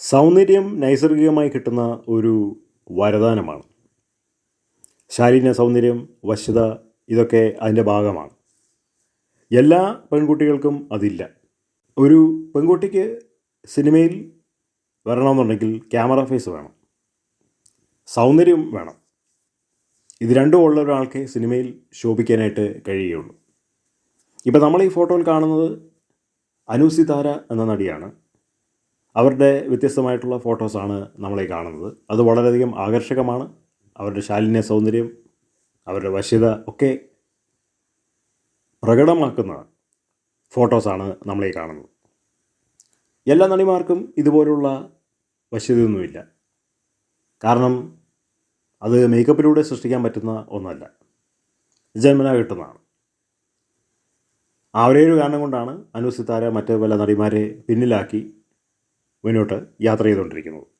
സൗന്ദര്യം നൈസർഗികമായി കിട്ടുന്ന ഒരു വരദാനമാണ്. ശാരീരിക സൗന്ദര്യം വശ്യത ഇതൊക്കെ അതിന്റെ ഭാഗമാണ്. എല്ലാ പെൺകുട്ടികൾക്കും അതില്ല. ഒരു പെൺകുട്ടിക്ക് സിനിമയിൽ വരണമെന്നുണ്ടെങ്കിൽ ക്യാമറ ഫേസ് വേണം. സൗന്ദര്യം വേണം. ഇത് രണ്ടും ഉള്ള ഒരാൾക്ക് സിനിമയിൽ ശോഭിക്കാനായിട്ട് കഴിയുകയുള്ളൂ. ഇപ്പം നമ്മൾ ഈ ഫോട്ടോയിൽ കാണുന്നത് അനുസിതാര എന്ന നടിയാണ്. അവരുടെ വ്യത്യസ്തമായിട്ടുള്ള ഫോട്ടോസാണ് നമ്മളെ കാണുന്നത്. അത് വളരെയധികം ആകർഷകമാണ്. അവരുടെ ശാലിന്യ സൗന്ദര്യം അവരുടെ വശ്യത ഒക്കെ പ്രകടമാക്കുന്ന ഫോട്ടോസാണ് നമ്മളെ കാണുന്നത്. എല്ലാ നടിമാർക്കും ഇതുപോലുള്ള വശ്യതയൊന്നുമില്ല. കാരണം അത് മേക്കപ്പിലൂടെ സൃഷ്ടിക്കാൻ പറ്റുന്ന ഒന്നല്ല. ജന്മന കിട്ടുന്നതാണ്. ആ ഒരേ ഒരു കാരണം കൊണ്ടാണ് അനുസിത്താര മറ്റു പല നടിമാരെ പിന്നിലാക്കി മുന്നോട്ട് യാത്ര ചെയ്തുകൊണ്ടിരിക്കുന്നത്.